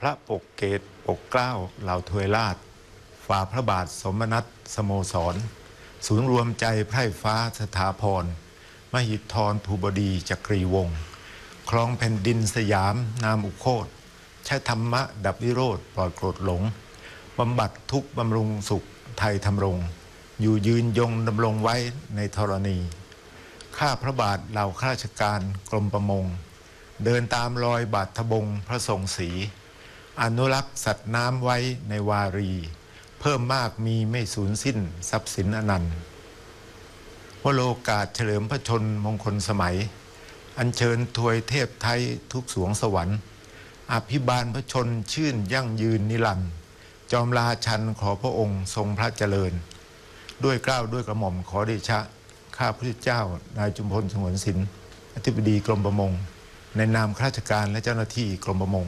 พระปกเกตปกเกล้าเหล่าทวยราชฝ่าพระบาทสมนัตสโมสร ศูนย์รวมใจไพร่ฟ้าสถาพร มหิทธรภูบดีจักรีวงศ์ครองแผ่นดินสยามนามอุโคตใช้ธรรมะดับวิโรธปลอดโกรธหลงบำบัดทุกบำรุงสุขไทยทำรง อยู่ยืนยงดำรงไว้ในธรณี ข้าพระบาทเหล่าข้าราชการกรมประมง เดินตามรอยบาททบงพระทรงศรี อนุรักษ์สัตว์น้ำไว้ในวารี เพิ่มมากมีไม่สูญสิ้นทรัพย์สินอนันต์วโรกาสเฉลิมพระชนมงคลสมัย อัญเชิญถวยเทพไทยทุกสวงสวรรค์ อภิบาลพระชนชื่นยั่งยืนนิรันดร์จอมราชันขอพระองค์ทรงพระเจริญ ด้วยเกล้าวด้วยกระหม่อมขอเดชะ ข้าพระเจ้านายจุมพลสงวนสินอธิบดีกรมประมง ในนามข้าราชการและเจ้าหน้าที่กรมประมง